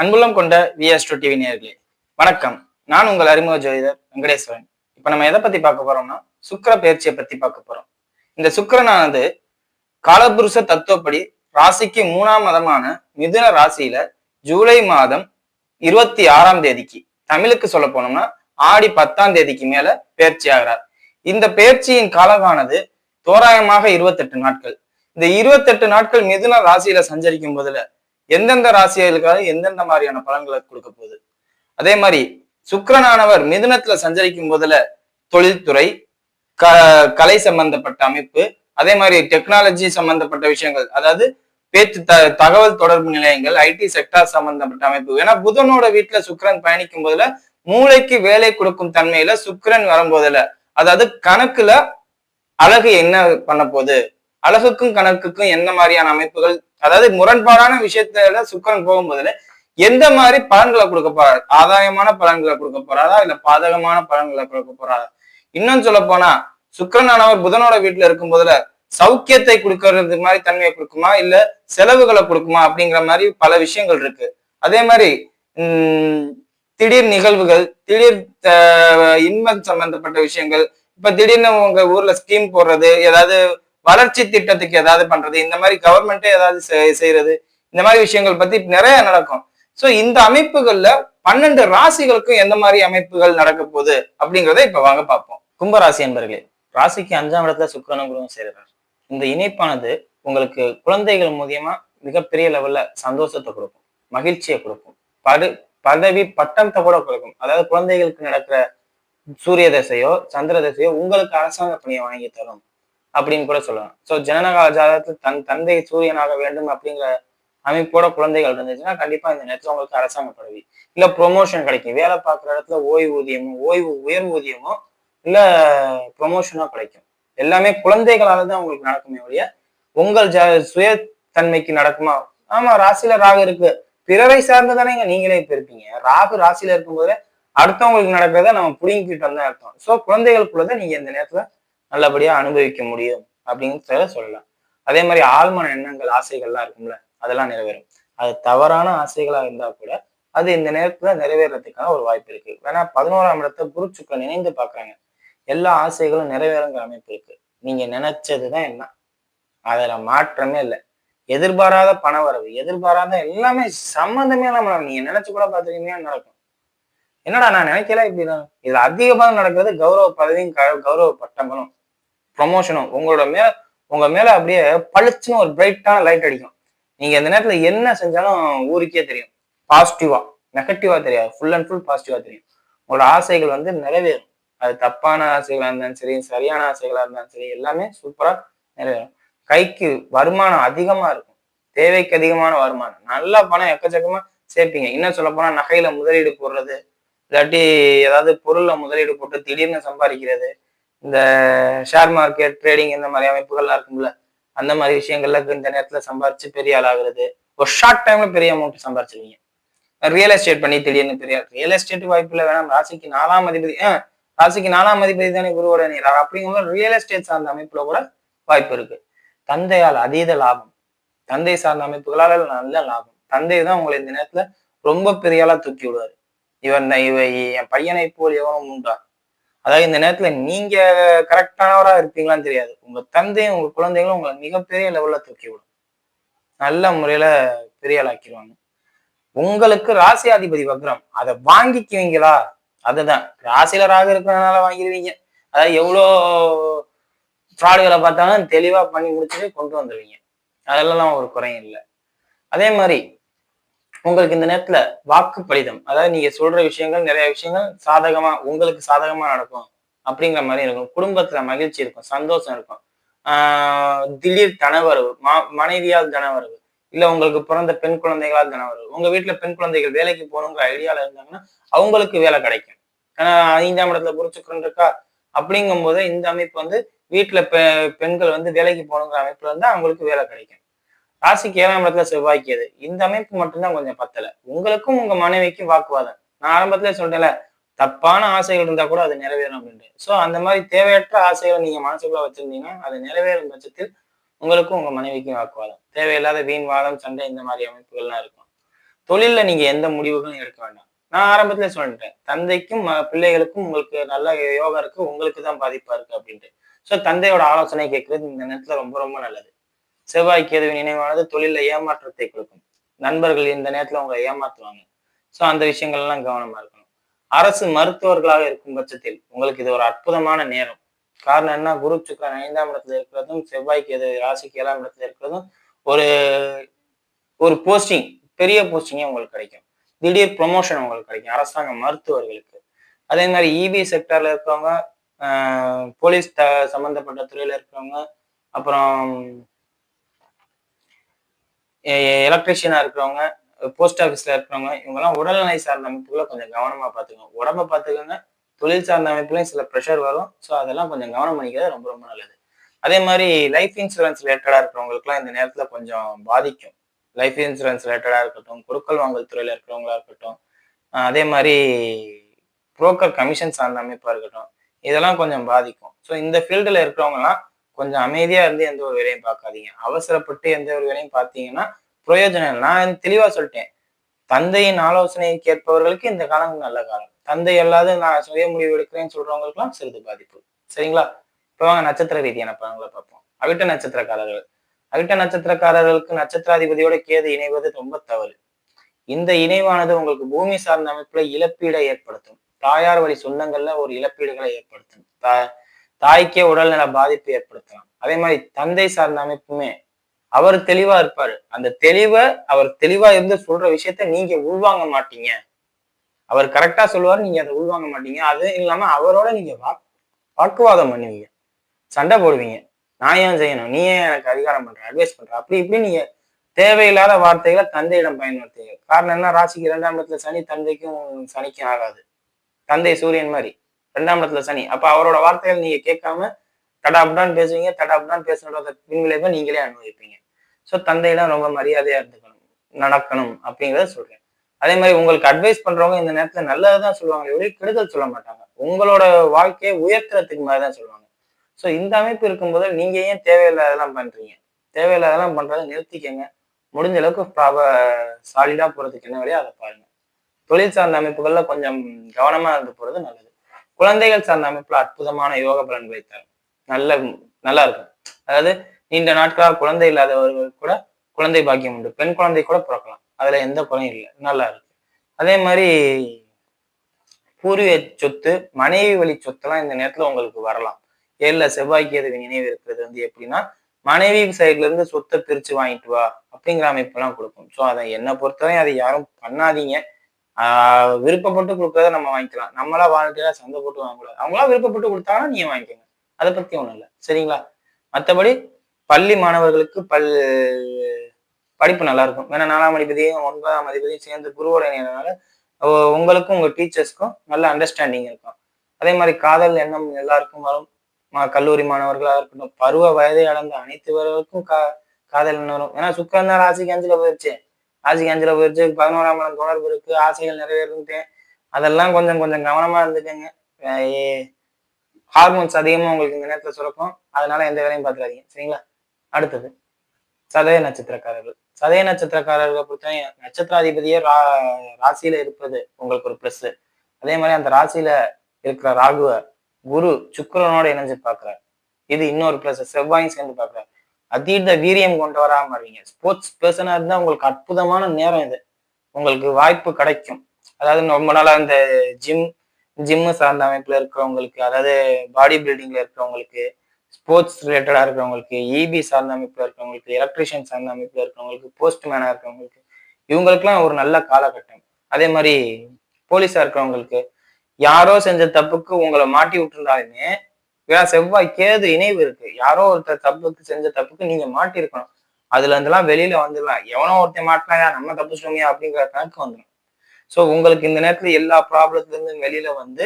அன்புள்ளம் கொண்ட vs to TV நேர்களே வணக்கம். நான் உங்கள் அறிமுக ஜோதிடர் வெங்கடேஸ்வரன். இப்ப நம்ம எதை பத்தி பார்க்க போறோம்னா சுக்கர பயிற்சியை பத்தி பார்க்க போறோம். இந்த சுக்கிரனானது காலபுருஷ தத்துவப்படி ராசிக்கு மூணாம் மதமான மிதுன ராசியில ஜூலை மாதம் இருபத்தி ஆறாம் தேதிக்கு தமிழுக்கு சொல்ல போனோம்னா ஆடி பத்தாம் தேதிக்கு மேல பயிற்சி ஆகிறார். இந்த பயிற்சியின் காலமானது தோராயமாக இருபத்தெட்டு நாட்கள். இந்த இருபத்தெட்டு நாட்கள் மிதுன ராசியில சஞ்சரிக்கும் போதுல எந்தெந்த ராசிகளுக்காக எந்தெந்த மாதிரியான பலன்களை கொடுக்க போகுது? அதே மாதிரி சுக்கிரனானவர் மிதுனத்துல சஞ்சரிக்கும் போதுல தொழில்துறை க கலை சம்பந்தப்பட்ட அமைப்பு அதே மாதிரி டெக்னாலஜி சம்பந்தப்பட்ட விஷயங்கள் அதாவது பேச்சு த தகவல் தொடர்பு நிலையங்கள் ஐடி செக்டார் சம்பந்தப்பட்ட அமைப்பு. ஏன்னா புதனோட வீட்டுல சுக்கிரன் பயணிக்கும் போதுல மூளைக்கு வேலை கொடுக்கும் தன்மையில சுக்கரன் வரும்போதுல அதாவது கணக்குல அழகு என்ன பண்ண போகுது? அழகுக்கும் கணக்குக்கும் என்ன மாதிரியான அமைப்புகள் அதாவது முரண்பாடான விஷயத்துல சுக்கரன் போகும்போதுல எந்த மாதிரி பலன்களை கொடுக்க போறாரு? ஆதாயமான பலன்களை கொடுக்க போறாரா? இல்ல பாதகமான பலன்களை கொடுக்க போறாரா? இன்னும் சொல்ல போனா சுக்கரனானவர் புதனோட வீட்டுல இருக்கும் போதுல சௌக்கியத்தை கொடுக்கறது மாதிரி தன்மையை கொடுக்குமா? இல்ல செலவுகளை கொடுக்குமா? அப்படிங்கிற மாதிரி பல விஷயங்கள் இருக்கு. அதே மாதிரி உம் திடீர் நிகழ்வுகள் திடீர் இன்பம் சம்பந்தப்பட்ட விஷயங்கள் இப்ப திடீர்னு உங்க ஊர்ல ஸ்கீம் போடுறது ஏதாவது வளர்ச்சி திட்டத்துக்கு ஏதாவது பண்றது இந்த மாதிரி கவர்மெண்ட்டே ஏதாவது செய்யறது இந்த மாதிரி விஷயங்கள் பத்தி நிறைய நடக்கும். சோ இந்த அமைப்புகள்ல பன்னெண்டு ராசிகளுக்கும் எந்த மாதிரி அமைப்புகள் நடக்க போகுது அப்படிங்கிறத இப்ப வாங்க பார்ப்போம். கும்பராசி என்பர்களே ராசிக்கு அஞ்சாம் இடத்துல சுக்கிரனும் குருவும் சேர்றார். இந்த இணைப்பானது உங்களுக்கு குழந்தைகள் மூலியமா மிகப்பெரிய லெவல்ல சந்தோஷத்தை கொடுக்கும் மகிழ்ச்சியை கொடுக்கும். படு பதவி பட்டத்தை கூட கொடுக்கும். அதாவது குழந்தைகளுக்கு நடக்கிற சூரிய தசையோ சந்திர தசையோ உங்களுக்கு அரசாங்க பணியை வாங்கி தரும். அப்படின்னு கூட சொல்லலாம். ஸோ ஜனனகால ஜாதகத்தில் தன் தந்தை சூரியனாக வேண்டும் அப்படிங்கிற அமைப்போட குழந்தைகள் இருந்துச்சுன்னா கண்டிப்பா இந்த நேரத்தில் உங்களுக்கு அரசாங்க பதவி. இல்ல ப்ரொமோஷன் கிடைக்கும். வேலை பார்க்குற இடத்துல ஓய்வூதியமோ ஓய்வு உயர் ஊதியமோ இல்ல ப்ரொமோஷனோ கிடைக்கும். எல்லாமே குழந்தைகளால தான் உங்களுக்கு நடக்குமே ஒழிய உங்கள் ஜ சுயத்தன்மைக்கு நடக்குமா? ஆமா ராசியில ராகு இருக்கு. பிறரை சார்ந்து தானேங்க நீங்களே இப்ப இருப்பீங்க. ராகு ராசியில இருக்கும்போது அடுத்தவங்களுக்கு நடக்கிறத நம்ம புடுங்கிட்டு தான் அர்த்தம். ஸோ குழந்தைகளுக்குள்ளதான் நீங்க இந்த நேரத்துல நல்லபடியா அனுபவிக்க முடியும் அப்படிங்கிறத சொல்லலாம். அதே மாதிரி ஆழ்மன எண்ணங்கள் ஆசைகள்லாம் இருக்கும்ல அதெல்லாம் நிறைவேறும். அது தவறான ஆசைகளா இருந்தா கூட அது இந்த நேரத்துல நிறைவேறதுக்கான ஒரு வாய்ப்பு இருக்கு. வேணா பதினோராம் இடத்தை குருச்சுக்கள் நினைந்து இணைந்து பாக்குறாங்க எல்லா ஆசைகளும் நிறைவேறங்கிற அமைப்பு இருக்கு. நீங்க நினைச்சதுதான் என்ன? அதுல மாற்றமே இல்லை. எதிர்பாராத பண வரவு எதிர்பாராத எல்லாமே சம்மந்தமே நம்ம நீங்க நினைச்சு கூட பாத்துருக்கீங்கன்னா நடக்கும். என்னடா நான் நினைக்கல இப்படிதான்? இதுல அதிகமாக நடக்கிறது கௌரவ பதவியும் கௌரவ பட்டங்களும். ப்ரமோஷனும் உங்களோட மேல உங்க மேல அப்படியே பளிச்சுன்னு ஒரு பிரைட்டான லைட் அடிக்கும். நீங்க இந்த நேரத்துல என்ன செஞ்சாலும் ஊருக்கே தெரியும். பாசிட்டிவா நெகட்டிவா தெரியாது. ஃபுல் அண்ட் ஃபுல் பாசிட்டிவா தெரியும். உங்களோட ஆசைகள் வந்து நிறைவேறும். அது தப்பான ஆசைகளா இருந்தாலும் சரி சரியான ஆசைகளா இருந்தாலும் சரி எல்லாமே சூப்பரா நிறைவேறும். கைக்கு வருமானம் அதிகமா இருக்கும். தேவைக்கு அதிகமான வருமானம். நல்லா பணம் எக்கச்சக்கமா சேர்ப்பீங்க. இன்னும் சொல்ல போனா நகையில முதலீடு போடுறது இல்லாட்டி ஏதாவது பொருள்ல முதலீடு போட்டு திடீர்னு சம்பாதிக்கிறது இந்த ஷேர் மார்க்கெட் ட்ரேடிங் இந்த மாதிரி அமைப்புகள்லாம் இருக்கும்ல அந்த மாதிரி விஷயங்கள்ல இந்த நேரத்தில் சம்பாரிச்சு பெரிய ஆளாகிறது ஒரு ஷார்ட் டைம்ல பெரிய அமௌண்ட் சம்பாரிச்சிருவீங்க. ரியல் எஸ்டேட் பண்ணி திடீர்னு பெரிய ரியல் எஸ்டேட் வாய்ப்புல வேணாம் ராசிக்கு நாலாம் அதிபதி ஆஹ் ராசிக்கு நாலாம் அதிபதி தானே குருவோட நீர் அப்படிங்கும்போது ரியல் எஸ்டேட் சார்ந்த அமைப்புல கூட வாய்ப்பு இருக்கு. தந்தையால் அதீத லாபம். தந்தை சார்ந்த அமைப்புகளால் நல்ல லாபம். தந்தை தான் உங்களை இந்த நேரத்துல ரொம்ப பெரிய ஆளா தூக்கி விடுவாரு. இவன் இவ என் பையனை போல் எவனும் உண்டா? அதாவது இந்த நேரத்துல நீங்க கரெக்டானவரா இருப்பீங்களான்னு தெரியாது. உங்க தந்தையும் உங்க குழந்தைகளும் உங்களை மிகப்பெரிய லெவல்ல தூக்கி விடும். நல்ல முறையில பெரிய ஆளாக்கிடுவாங்க உங்களுக்கு ராசியாதிபதி வக்ரம் அதை வாங்கிக்குவீங்களா? அதுதான். ராசியில ராகு இருக்கிறதுனால வாங்கிடுவீங்க. அதாவது எவ்வளோ ஃப்ராடுகளை பார்த்தாலும் தெளிவா பண்ணி முடிச்சுட்டு கொண்டு வந்துடுவீங்க அதெல்லாம் ஒரு குறையும் இல்லை. அதே மாதிரி உங்களுக்கு இந்த நேரத்துல வாக்கு பலிதம் அதாவது நீங்க சொல்ற விஷயங்கள் நிறைய விஷயங்கள் சாதகமா உங்களுக்கு சாதகமா நடக்கும் அப்படிங்கிற மாதிரி இருக்கும். குடும்பத்துல மகிழ்ச்சி இருக்கும் சந்தோஷம் இருக்கும். ஆஹ் திடீர் தனவரவு மா மனைவியால் தனவரவு இல்ல உங்களுக்கு பிறந்த பெண் குழந்தைகளால் தனவரவு. உங்க வீட்டுல பெண் குழந்தைகள் வேலைக்கு போகணுங்கிற ஐடியால இருந்தாங்கன்னா அவங்களுக்கு வேலை கிடைக்கும். ஏன்னா ஐந்தாம் இடத்துல குருச்சுக்கரன் இருக்கா அப்படிங்கும் போது இந்த அமைப்பு வந்து வீட்டுல பெ பெண்கள் வந்து வேலைக்கு போகணுங்கிற அமைப்புல இருந்தா அவங்களுக்கு வேலை கிடைக்கும். ராசிக்கு ஏழாம் இடத்துல செவ்வாய்க்கியது இந்த அமைப்பு மட்டும்தான் கொஞ்சம் பத்தல. உங்களுக்கும் உங்க மனைவிக்கும் வாக்குவாதம். நான் ஆரம்பத்துல சொல்லிட்டேன்ல தப்பான ஆசைகள் இருந்தா கூட அது நிறைவேறும் அப்படின்ட்டு. சோ அந்த மாதிரி தேவையற்ற ஆசைகளை நீங்க மனசுக்குள்ள வச்சிருந்தீங்கன்னா அது நிறைவேறும் பட்சத்தில் உங்களுக்கும் உங்க மனைவிக்கும் வாக்குவாதம். தேவையில்லாத வீண் வாதம் சண்டை இந்த மாதிரி அமைப்புகள்லாம் இருக்கும். தொழில்ல நீங்க எந்த முடிவுகளும் எடுக்க வேண்டாம். நான் ஆரம்பத்துல சொல்லிட்டேன் தந்தைக்கும் பிள்ளைகளுக்கும் உங்களுக்கு நல்ல யோகா இருக்கு உங்களுக்கு தான் பாதிப்பா இருக்கு அப்படின்ட்டு. ஸோ தந்தையோட ஆலோசனை கேட்கறது இந்த நேரத்துல ரொம்ப ரொம்ப நல்லது. செவ்வாய் கேதுவின் நினைவானது தொழில ஏமாற்றத்தை கொடுக்கும். நண்பர்கள் இந்த நேரத்துல உங்களை ஏமாத்துவாங்க. ஸோ அந்த விஷயங்கள் எல்லாம் கவனமா இருக்கணும். அரசு மருத்துவர்களாக இருக்கும் பட்சத்தில் உங்களுக்கு இது ஒரு அற்புதமான நேரம். காரணம் என்ன? குரு சுக்கரன் ஐந்தாம் இடத்துல இருக்கிறதும் செவ்வாய் கேது ராசிக்கு ஏழாம் இடத்துல இருக்கிறதும் ஒரு ஒரு போஸ்டிங் பெரிய போஸ்டிங்கே உங்களுக்கு கிடைக்கும். திடீர் ப்ரொமோஷன் உங்களுக்கு கிடைக்கும். அரசாங்க மருத்துவர்களுக்கு. அதே மாதிரி இபி செக்டர்ல இருக்கிறவங்க ஆஹ் போலீஸ் த சம்பந்தப்பட்ட துறையில இருக்கிறவங்க அப்புறம் எலக்ட்ரிஷியனாக இருக்கிறவங்க போஸ்ட் ஆஃபீஸில் இருக்கிறவங்க இவங்கெல்லாம் உடல்நிலை சார்ந்த அமைப்புகளை கொஞ்சம் கவனமாக பார்த்துக்கோங்க உடம்ப பார்த்துக்கோங்க. தொழில் சார்ந்த அமைப்புலையும் சில ப்ரெஷர் வரும். ஸோ அதெல்லாம் கொஞ்சம் கவனம் பண்ணிக்கிறது ரொம்ப ரொம்ப நல்லது. அதே மாதிரி லைஃப் இன்சூரன்ஸ் ரிலேட்டடாக இருக்கிறவங்களுக்குலாம் இந்த நேரத்தில் கொஞ்சம் பாதிக்கும். லைஃப் இன்சூரன்ஸ் ரிலேட்டடாக இருக்கட்டும் கொடுக்கல் வாங்கல் துறையில் இருக்கிறவங்களா இருக்கட்டும் அதே மாதிரி புரோக்கர் கமிஷன் சார்ந்த அமைப்பாக இருக்கட்டும் இதெல்லாம் கொஞ்சம் பாதிக்கும். ஸோ இந்த ஃபீல்டில் இருக்கிறவங்கலாம் கொஞ்சம் அமைதியா இருந்து எந்த ஒரு வேலையும் பார்க்காதீங்க. அவசரப்பட்டு எந்த ஒரு வேலையும் பார்த்தீங்கன்னா பிரயோஜனம் நான் தெளிவா சொல்லிட்டேன். தந்தையின் ஆலோசனையை கேட்பவர்களுக்கு இந்த காலம் நல்ல காலம். தந்தை அல்லாத நான் சுய முடிவு எடுக்கிறேன்னு சொல்றவங்களுக்குலாம் சிறிது பாதிப்பு. சரிங்களா? இப்போ வாங்க நட்சத்திர ரீதியான பலன்களை பார்ப்போம். அவிட்ட நட்சத்திரக்காரர்கள். அவிட்ட நட்சத்திரக்காரர்களுக்கு நட்சத்திராதிபதியோட கேது இணைவது ரொம்ப தவறு. இந்த இணைவானது உங்களுக்கு பூமி சார்ந்த அமைப்புல இழப்பீடை ஏற்படுத்தும். தாயார் வழி சொந்தங்கள்ல ஒரு இழப்பீடுகளை ஏற்படுத்தும். தா தாய்க்கே உடல்நல பாதிப்பு ஏற்படுத்தலாம். அதே மாதிரி தந்தை சார்ந்த அமைப்புமே அவர் தெளிவா இருப்பாரு. அந்த தெளிவை அவர் தெளிவா இருந்து சொல்ற விஷயத்த நீங்க உள்வாங்க மாட்டீங்க. அவர் கரெக்டா சொல்லுவார் நீங்க அதை உள்வாங்க மாட்டீங்க. அது இல்லாம அவரோட நீங்க வாக்குவாதம் பண்ணுவீங்க. சண்டை போடுவீங்க. நான் ஏன் செய்யணும்? நீ ஏன் எனக்கு அதிகாரம் பண்ற? அட்வைஸ் பண்ற? அப்படி இப்படி நீங்க தேவையில்லாத வார்த்தைகளை தந்தையிடம் பயன்படுத்துங்க காரணம் என்ன? ராசிக்கு இரண்டாம் இடத்துல சனி தந்தைக்கும் சனிக்கும் ஆகாது. தந்தை சூரியன் மாதிரி. ரெண்டாம் இடத்துல சனி. அப்ப அவரோட வார்த்தைகள் நீங்க கேட்காம தடாப்டான்னு பேசுவீங்க தடாப்டான்னு பேசுறத பின்விளைவை நீங்களே அனுபவிப்பீங்க. ஸோ தந்தையெல்லாம் ரொம்ப மரியாதையா இருந்துக்கணும் நடக்கணும் அப்படிங்கிறத சொல்றேன். அதே மாதிரி உங்களுக்கு அட்வைஸ் பண்றவங்க இந்த நேரத்துல நல்லதுதான் சொல்லுவாங்க ஒரே கெடுதல் சொல்ல மாட்டாங்க. உங்களோட வாழ்க்கையை உயர்த்துறதுக்கு மாதிரி தான் சொல்லுவாங்க. ஸோ இந்த அமைப்பு இருக்கும்போது நீங்க ஏன் தேவையில்லாதெல்லாம் பண்றீங்க? தேவையில்லாதெல்லாம் பண்றதை நிறுத்திக்கங்க. முடிஞ்ச அளவுக்கு ப்ராப சாலிடா போறதுக்கு என்ன வழியோ அதை பாருங்க. தொழில் சார்ந்த அமைப்புகள்ல கொஞ்சம் கவனமா இருந்து போறது நல்லது. குழந்தைகள் சார்ந்த அமைப்புல அற்புதமான யோக பலன்களை தரும் நல்ல நல்லா இருக்கும். அதாவது நீண்ட நாட்களாக குழந்தை இல்லாதவர்கள் கூட குழந்தை பாக்கியம் உண்டு. பெண் குழந்தை கூட பிறக்கலாம். அதுல எந்த குறையும் இல்லை. நல்லா இருக்கு. அதே மாதிரி பூர்வீக சொத்து மனைவி வழி சொத்தெல்லாம் இந்த நேரத்துல உங்களுக்கு வரலாம். ஏழுல செவ்வாய்க்கு எது நினைவு இருக்கிறது வந்து எப்படின்னா மனைவி சைட்ல இருந்து சொத்தை பிரிச்சு வாங்கிட்டு வா அப்படிங்கிற அமைப்பெல்லாம் கொடுக்கும். ஸோ அதை என்னை பொறுத்தவரை அதை யாரும் பண்ணாதீங்க. ஆஹ் விருப்பப்பட்டு கொடுக்கறத நம்ம வாங்கிக்கலாம். நம்மளா வாழ்க்கையில சந்தை போட்டு வாங்கக்கூடாது. அவங்களா விருப்பப்பட்டு கொடுத்தாங்கன்னா நீங்க வாங்கிக்கோங்க. அதை பத்தி ஒண்ணும் இல்லை. சரிங்களா? மற்றபடி பள்ளி மாணவர்களுக்கு பல் படிப்பு நல்லா இருக்கும். ஏன்னா நாலாம் அதிபதியும் ஒன்பதாம் அதிபதியும் சேர்ந்து குருவோட இணையனால உங்களுக்கும் உங்க டீச்சர்ஸ்க்கும் நல்ல அண்டர்ஸ்டாண்டிங் இருக்கும். அதே மாதிரி காதல் எண்ணம் எல்லாருக்கும் வரும். மா- கல்லூரி மாணவர்களாக இருக்கட்டும். பருவ வயதை அடைந்த அனைத்துவர்களுக்கும் கா காதல் எண்ணம் வரும். ஏன்னா சுக்கரன் தான் ராசிக்கு அஞ்சுல போயிடுச்சு ராசிக்கு அஞ்சில் போயிடுச்சு பதினோராம் இடம் தொடர்பு இருக்கு ஆசைகள் நிறைவேறிட்டேன் அதெல்லாம் கொஞ்சம் கொஞ்சம் கவனமா இருந்துக்கங்க. ஹார்மோன்ஸ் அதிகமா உங்களுக்கு இந்த நேரத்தில் சுரக்கும். அதனால எந்த வேலையும் பார்த்துக்காதீங்க. சரிங்களா? அடுத்தது சதய நட்சத்திரக்காரர்கள். சதய நட்சத்திரக்காரர்களை பொறுத்தவரை நட்சத்திராதிபதியே ரா ராசியில இருப்பது உங்களுக்கு ஒரு ப்ளஸ் அதே மாதிரி அந்த ராசியில இருக்கிற ராகுவ குரு சுக்கரனோட இணைஞ்சு பார்க்கிறார். இது இன்னொரு ப்ளஸ் செவ்வாயும் சேர்ந்து பார்க்கிறார். அதீத வீரியம் கொண்டு வராம இருவீங்க ஸ்போர்ட்ஸ் பர்சனாக இருந்தால் உங்களுக்கு அற்புதமான நேரம் இது. உங்களுக்கு வாய்ப்பு கிடைக்கும். அதாவது ரொம்ப நாளாக இந்த ஜிம் ஜிம்மு சார்ந்த அமைப்பில் இருக்கிறவங்களுக்கு அதாவது பாடி பில்டிங்ல இருக்கிறவங்களுக்கு ஸ்போர்ட்ஸ் ரிலேட்டடா இருக்கிறவங்களுக்கு இபி சார்ந்த அமைப்பில் இருக்கிறவங்களுக்கு எலக்ட்ரிஷியன் சார்ந்த அமைப்பில் இருக்கிறவங்களுக்கு போஸ்ட்மேனாக இருக்கிறவங்களுக்கு இவங்களுக்குலாம் ஒரு நல்ல காலகட்டம். அதே மாதிரி போலீஸா இருக்கிறவங்களுக்கு யாரோ செஞ்ச தப்புக்கு உங்களை மாட்டி விட்டுருந்தாலுமே ஏன்னா செவ்வாய் கேது இணைவு இருக்கு. யாரோ ஒருத்தர் தப்புக்கு செஞ்ச தப்புக்கு நீங்க மாட்டிருக்கணும். அதுல இருந்தெல்லாம் வெளியில வந்துடலாம். எவனோ ஒருத்தன் மாட்டினா நம்ம தப்பு தப்பிச்சிட்டோமியா அப்படிங்கிற கணக்கு வந்துடும். ஸோ உங்களுக்கு இந்த நேரத்துல எல்லா ப்ராப்ளத்துல இருந்து வெளியில வந்து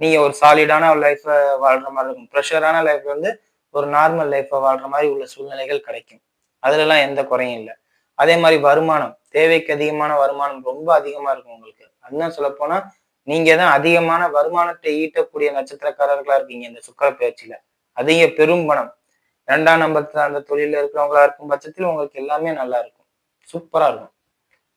நீங்க ஒரு சாலிடான ஒரு லைஃப்பை வாழ்ற மாதிரி இருக்கும். ப்ரெஷரான லைஃப் வந்து ஒரு நார்மல் லைஃப்பை வாழ்ற மாதிரி உள்ள சூழ்நிலைகள் கிடைக்கும். அதுலலாம் எந்த குறையும் இல்லை. அதே மாதிரி வருமானம். தேவைக்கு அதிகமான வருமானம் ரொம்ப அதிகமா இருக்கும் உங்களுக்கு. அதுதான் சொல்ல போனா நீங்க தான் அதிகமான வருமானத்தை ஈட்டக்கூடிய நட்சத்திரக்காரர்களா இருக்கீங்க இந்த சுக்கர பயிற்சியில. அதிக பெரும் பணம். இரண்டாம் நம்பர் அந்த தொழில இருக்கிறவங்களா இருக்கும் பட்சத்தில் உங்களுக்கு எல்லாமே நல்லா இருக்கும். சூப்பரா இருக்கும்.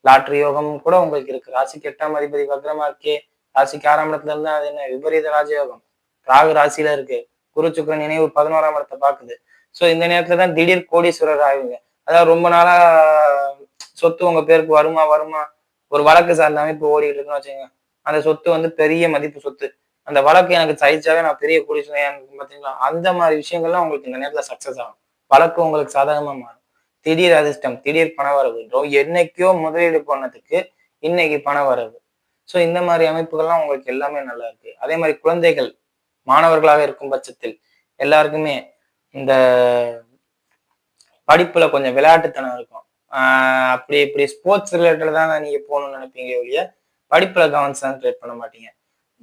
லாட்ரி யோகம் கூட உங்களுக்கு இருக்கு. ராசிக்கு எட்டாம் அதிபதி வக்ரமா இருக்கே. ராசிக்கு ஆறாம் இடத்துல இருந்தா அது என்ன? விபரீத ராஜயோகம். ராகு ராசியில இருக்கு. குரு சுக்கரன் நினைவு பதினோராம் இடத்தை பாக்குது சோ இந்த நேரத்துல தான் திடீர் கோடீஸ்வரர் ஆகுங்க அதாவது ரொம்ப நாளா சொத்து உங்க பேருக்கு வருமா வருமா? ஒரு வழக்கு சார்ந்த அமைப்பு ஓடிட்டு இருக்குன்னு வச்சுக்கோங்க. அந்த சொத்து வந்து பெரிய மதிப்பு சொத்து. அந்த வழக்கு எனக்கு சகிச்சாவே நான் பெரிய கோடீஸ்வரன் பார்த்தீங்களா அந்த மாதிரி விஷயங்கள்லாம் உங்களுக்கு இந்த நேரத்தில் சக்சஸ் ஆகும். வழக்கு உங்களுக்கு சாதகமாக மாறும். திடீர் அதிர்ஷ்டம் திடீர் பண வரவு என்னைக்கோ முதலீடு பண்ணதுக்கு இன்னைக்கு பண வரவு. ஸோ இந்த மாதிரி அமைப்புகள்லாம் உங்களுக்கு எல்லாமே நல்லா இருக்கு. அதே மாதிரி குழந்தைகள் மாணவர்களாக இருக்கும் பட்சத்தில் எல்லாருக்குமே இந்த படிப்புல கொஞ்சம் விளையாட்டுத்தனம் இருக்கும். அப்படி இப்படி ஸ்போர்ட்ஸ் ரிலேட்டட் தான் நீங்க போகணும்னு நினைப்பீங்க ஒழிய படிப்புல கான்சன்ட்ரேட் பண்ண மாட்டீங்க.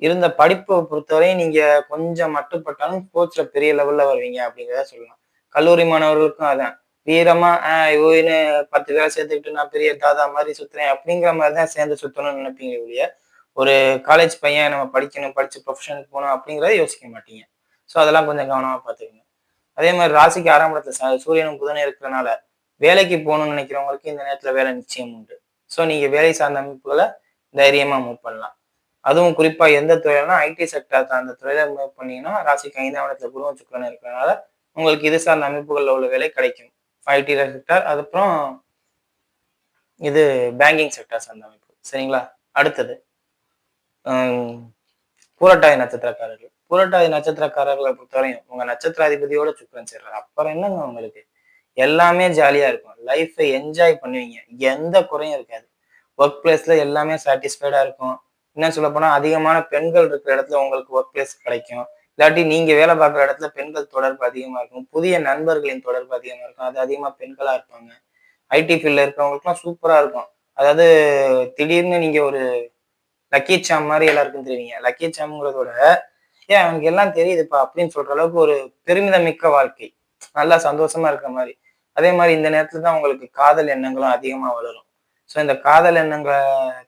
இருந்த படிப்பை பொறுத்தவரையும் நீங்க கொஞ்சம் மட்டுப்பட்டாலும் ஸ்போர்ட்ஸ்ல பெரிய லெவல்ல வருவீங்க அப்படிங்கிறத சொல்லலாம். கல்லூரி மாணவர்களுக்கும் அதான். வீரமா ஆஹ் இவனு பத்து பேரை சேர்த்துக்கிட்டு நான் பெரிய தாதா மாதிரி சுத்துறேன் அப்படிங்கிற மாதிரி தான் சேர்ந்து சுத்தணும்னு நினைப்பீங்க ஒழிய ஒரு காலேஜ் பையன் நம்ம படிக்கணும் படிச்சு ப்ரொஃபஷனுக்கு போகணும் அப்படிங்கிறத யோசிக்க மாட்டீங்க. ஸோ அதெல்லாம் கொஞ்சம் கவனமா பார்த்துக்கணும். அதே மாதிரி ராசிக்கு ஆறாம் இடத்துல சூரியனும் புதனும் இருக்கிறனால வேலைக்கு போகணும்னு நினைக்கிறவங்களுக்கு இந்த நேரத்துல வேலை நிச்சயம் உண்டு. ஸோ நீங்க வேலை சார்ந்த அமைப்புகளை தைரியமாக மூவ் பண்ணலாம். அதுவும் குறிப்பாக எந்த துறையிலனா ஐடி செக்டர் அந்த துறையில மூவ் பண்ணீங்கன்னா ராசிக்கு ஐந்தாம் இடத்துல குருவம் சுக்கரன் இருக்கிறனால உங்களுக்கு இது சார்ந்த அமைப்புகளில் உள்ள வேலை கிடைக்கும். ஐடி செக்டர் அதுக்கப்புறம் இது பேங்கிங் செக்டர் சார்ந்த அமைப்பு. சரிங்களா? அடுத்தது பூரட்டாதி நட்சத்திரக்காரர்கள். பூரட்டாதி நட்சத்திரக்காரர்களை பொறுத்தவரையும் உங்க நட்சத்திராதிபதியோட சுக்கரன் சேர்றாரு. அப்புறம் என்னங்க உங்களுக்கு? எல்லாமே ஜாலியா இருக்கும். லைஃப்பை என்ஜாய் பண்ணுவீங்க. எந்த குறையும் இருக்காது. ஒர்க் பிளேஸ்ல எல்லாமே சாட்டிஸ்ஃபைடா இருக்கும். என்ன சொல்ல போனா அதிகமான பெண்கள் இருக்கிற இடத்துல உங்களுக்கு ஒர்க் பிளேஸ் கிடைக்கும். இல்லாட்டி நீங்க வேலை பார்க்குற இடத்துல பெண்கள் தொடர்பு அதிகமா இருக்கும். புதிய நண்பர்களின் தொடர்பு அதிகமா இருக்கும். அது அதிகமா பெண்களா இருப்பாங்க. ஐடி ஃபீல்ட்ல இருக்கிறவங்களுக்குலாம் சூப்பரா இருக்கும். அதாவது திடீர்னு நீங்க ஒரு லக்கி சாம் மாதிரி எல்லாருக்கும் தெரியுங்க. லக்கி சாம்ங்கிறதோட ஏன் அவனுக்கு எல்லாம் தெரியுதுப்பா அப்படின்னு சொல்ற அளவுக்கு ஒரு பெருமிதம் மிக்க வாழ்க்கை. நல்லா சந்தோஷமா இருக்கிற மாதிரி. அதே மாதிரி இந்த நேரத்துல தான் உங்களுக்கு காதல் எண்ணங்களும் அதிகமா வளரும். ஸோ இந்த காதல் எண்ணங்களை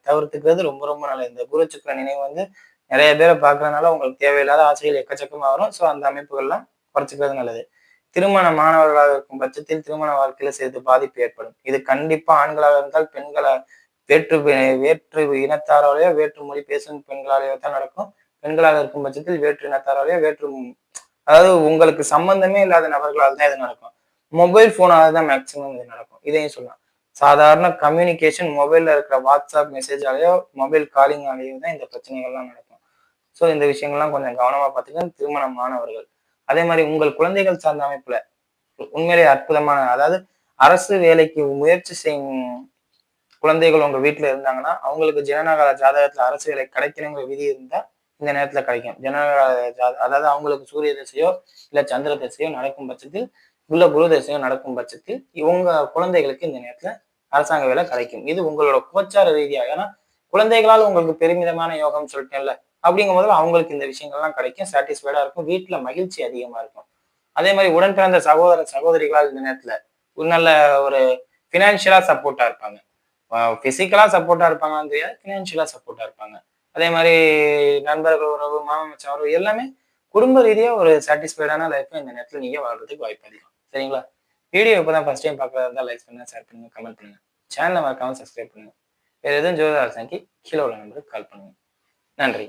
தவிர்த்துக்கிறது ரொம்ப ரொம்ப நல்லது. இந்த குரு சக்கர நினைவு வந்து நிறைய பேரை பார்க்கறதுனால உங்களுக்கு தேவையில்லாத ஆசைகள் எக்கச்சக்கமாக வரும். ஸோ அந்த அமைப்புகள்லாம் குறைச்சிக்கிறது நல்லது. திருமண மாணவர்களாக இருக்கும் பட்சத்தில் திருமண வாழ்க்கையில சேர்த்து பாதிப்பு ஏற்படும். இது கண்டிப்பா ஆண்களாக இருந்தால் பெண்களை வேற்று வேற்று இனத்தாராலேயோ வேற்று மொழி பேசும் பெண்களாலேயோ தான் நடக்கும். பெண்களாக இருக்கும் பட்சத்தில் வேற்று இனத்தாராலேயோ வேற்று அதாவது உங்களுக்கு சம்பந்தமே இல்லாத நபர்களால் தான் இது நடக்கும். மொபைல் போனால தான் மேக்சிமம் இது நடக்கும். இதையும் சொல்லலாம். சாதாரண கம்யூனிகேஷன் மொபைல்ல இருக்கிற வாட்ஸ்அப் மெசேஜாலேயோ மொபைல் காலிங்காலேயோ தான் இந்த பிரச்சனைகள்லாம் நடக்கும். ஸோ இந்த விஷயங்கள்லாம் கொஞ்சம் கவனமா திருமணம் மாணவர்கள் அதே மாதிரி உங்கள் குழந்தைகள் சார்ந்த அமைப்புல உண்மையிலேயே அற்புதமான அதாவது அரசு வேலைக்கு முயற்சி செய்யும் குழந்தைகள் உங்கள் வீட்டுல இருந்தாங்கன்னா அவங்களுக்கு ஜனநகர ஜாதகத்துல அரசு வேலை கிடைக்கணுங்கிற விதி இருந்தா இந்த நேரத்துல கிடைக்கும். ஜனநகர அதாவது அவங்களுக்கு சூரிய தசையோ இல்ல சந்திர தசையோ நடக்கும் பட்சத்தில் உள்ள குருதேசம் நடக்கும் பட்சத்தில் இவங்க குழந்தைகளுக்கு இந்த நேரத்துல அரசாங்க வேலை கிடைக்கும். இது உங்களோட கோச்சார ரீதியாக. ஏன்னா குழந்தைகளால் உங்களுக்கு பெருமிதமான யோகம் சொல்லிட்டேன்ல அப்படிங்கும் போது அவங்களுக்கு இந்த விஷயங்கள்லாம் கிடைக்கும் சாட்டிஸ்ஃபைடா இருக்கும் வீட்டுல மகிழ்ச்சி அதிகமா இருக்கும். அதே மாதிரி உடன் பிறந்த சகோதர சகோதரிகளால் இந்த நேரத்துல ஒரு நல்ல ஒரு பினான்சியலா சப்போர்ட்டா இருப்பாங்க. பிசிக்கலா சப்போர்ட்டா இருப்பாங்கன்னு தெரியாது பினான்சியலா சப்போர்ட்டா இருப்பாங்க. அதே மாதிரி நண்பர்கள் உறவு மாமா மச்சான் உறவு எல்லாமே குடும்ப ரீதியா ஒரு சாட்டிஸ்ஃபைடான லைஃப் இந்த நேரத்துல நீங்க வாழ்றதுக்கு வாய்ப்பு அதிகம். சரிங்களா? வீடியோ இப்போ தான் ஃபர்ஸ்ட் டைம் பார்க்குறதா இருந்தால் லைக் பண்ணுங்க ஷேர் பண்ணுங்க கமெண்ட் பண்ணுங்க. சேனலை மறக்காமல் சப்ஸ்கிரைப் பண்ணுங்க. வேற எதுவும் ஜோதிட அரசாங்கி கீழே உள்ள நம்பருக்கு கால் பண்ணுங்க. நன்றி.